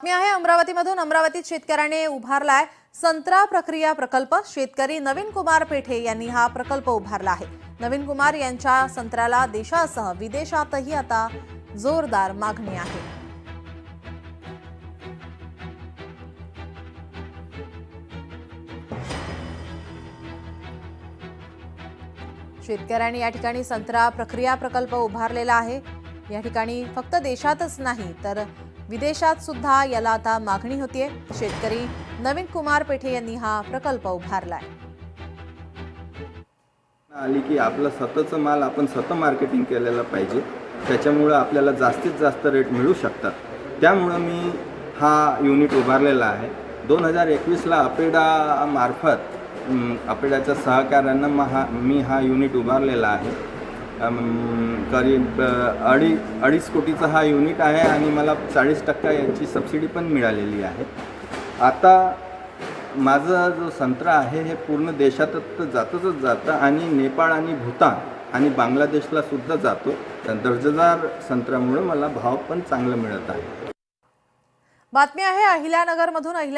मी आहे अमरावतीमधून. अमरावतीत शेतकऱ्याने उभारलाय संत्रा प्रक्रिया प्रकल्प. शेतकरी नवीन कुमार पेठे यांनी हा प्रकल्प उभारला आहे. नवीन कुमार यांच्या संत्र्याला देशासह विदेशातही आता जोरदार मागणी आहे. शेतकऱ्यांनी या ठिकाणी संत्रा प्रक्रिया प्रकल्प उभारलेला आहे. या ठिकाणी फक्त देशातच नाही तर विदेशात सुद्धा याला आता मागणी होतीये. शेतकरी नवीन कुमार पेठे यांनी हा प्रकल्प उभारलाय. आली की आपलं स्वतःचं माल आपण स्वतः मार्केटिंग केलेलं पाहिजे. त्याच्यामुळं आपल्याला जास्तीत जास्त रेट मिळू शकतात. त्यामुळं मी हा युनिट उभारलेला आहे. दोन हजार एकवीसला अपेडामार्फत अपेडाच्या सहकार्यानं म हा मी हा युनिट उभारलेला आहे. करीब अडी अडीच कोटीचा हा युनिट आहे आणि मला चाळीस टक्का यांची सबसिडी पण मिळालेली आहे. आता माझा जो संत्रा आहे हे पूर्ण देशातच तर जातच जातं आणि नेपाळ आणि भूतान आणि बांगलादेशला सुद्धा जातो. तर दर्जेदार संत्र्यामुळे मला भाव पण चांगला मिळत आहे. बातमी आहे अहिल्यानगरमधून. अहिल्या